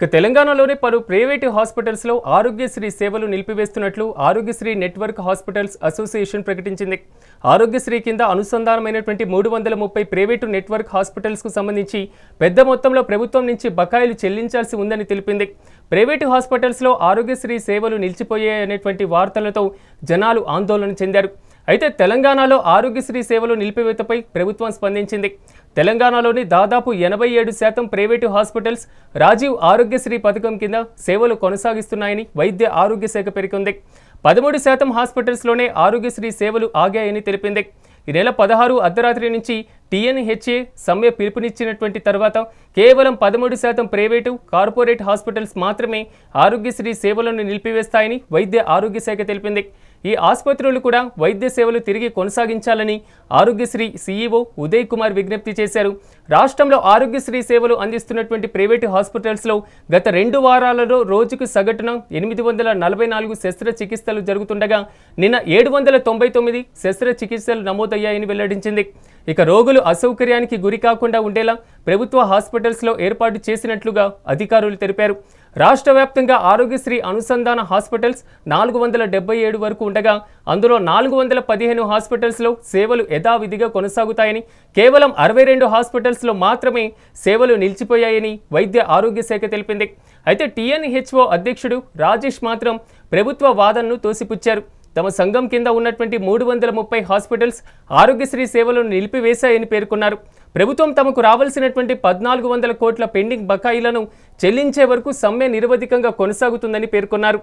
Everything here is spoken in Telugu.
ఇక తెలంగాణలోని పలు ప్రైవేటు హాస్పిటల్స్లో ఆరోగ్యశ్రీ సేవలు నిలిపివేస్తున్నట్లు ఆరోగ్యశ్రీ నెట్వర్క్ హాస్పిటల్స్ అసోసియేషన్ ప్రకటించింది. ఆరోగ్యశ్రీ కింద అనుసంధానమైనటువంటి మూడు వందల ముప్పై ప్రైవేటు నెట్వర్క్ హాస్పిటల్స్కు సంబంధించి పెద్ద మొత్తంలో ప్రభుత్వం నుంచి బకాయిలు చెల్లించాల్సి ఉందని తెలిపింది. ప్రైవేటు హాస్పిటల్స్లో ఆరోగ్యశ్రీ సేవలు నిలిచిపోయాయనేటువంటి వార్తలతో జనాలు ఆందోళన చెందారు. అయితే తెలంగాణలో ఆరోగ్యశ్రీ సేవలు నిలిపివేతపై ప్రభుత్వం స్పందించింది. తెలంగాణలోని దాదాపు ఎనభై ఏడు శాతం ప్రైవేటు హాస్పిటల్స్ రాజీవ్ ఆరోగ్యశ్రీ పథకం కింద సేవలు కొనసాగిస్తున్నాయని వైద్య ఆరోగ్య శాఖ పేర్కొంది. పదమూడు శాతం హాస్పిటల్స్లోనే ఆరోగ్యశ్రీ సేవలు ఆగాయని తెలిపింది. ఈ నెల పదహారు అర్ధరాత్రి నుంచి టీఎన్హెచ్ఏ సమ్మె పిలుపునిచ్చినటువంటి తర్వాత కేవలం పదమూడు శాతం ప్రైవేటు కార్పొరేట్ హాస్పిటల్స్ మాత్రమే ఆరోగ్యశ్రీ సేవలను నిలిపివేస్తాయని వైద్య ఆరోగ్య శాఖ తెలిపింది. ఈ ఆసుపత్రులు కూడా వైద్య సేవలు తిరిగి కొనసాగించాలని ఆరోగ్యశ్రీ సీఈఓ ఉదయ్ కుమార్ విజ్ఞప్తి చేశారు. రాష్ట్రంలో ఆరోగ్యశ్రీ సేవలు అందిస్తున్నటువంటి ప్రైవేటు హాస్పిటల్స్లో గత రెండు వారాలలో రోజుకు సగటున ఎనిమిది వందల నలభై నాలుగు శస్త్రచికిత్సలు జరుగుతుండగా నిన్న ఏడు వందల తొంభై తొమ్మిది శస్త్రచికిత్సలు నమోదయ్యాయని వెల్లడించింది. ఇక రోగులు అసౌకర్యానికి గురి కాకుండా ఉండేలా ప్రభుత్వ హాస్పిటల్స్లో ఏర్పాటు చేసినట్లుగా అధికారులు తెలిపారు. రాష్ట్ర వ్యాప్తంగా ఆరోగ్యశ్రీ అనుసంధాన హాస్పిటల్స్ నాలుగు వందల డెబ్బై ఏడు వరకు ఉండగా అందులో నాలుగు వందల పదిహేను హాస్పిటల్స్లో సేవలు యథావిధిగా కొనసాగుతాయని కేవలం అరవై రెండు హాస్పిటల్స్లో మాత్రమే సేవలు నిలిచిపోయాయని వైద్య ఆరోగ్య శాఖ తెలిపింది. అయితే టీఎన్హెచ్ఓ అధ్యక్షుడు రాజేష్ మాత్రం ప్రభుత్వ వాదనను తోసిపుచ్చారు. తమ సంఘం కింద ఉన్నటువంటి మూడు వందల ముప్పై హాస్పిటల్స్ ఆరోగ్యశ్రీ సేవలను నిలిపివేశాయని పేర్కొన్నారు. ప్రభుత్వం తమకు రావాల్సినటువంటి పద్నాలుగు వందల కోట్ల పెండింగ్ బకాయిలను చెల్లించే వరకు సమ్మె నిరవధికంగా కొనసాగుతుందని పేర్కొన్నారు.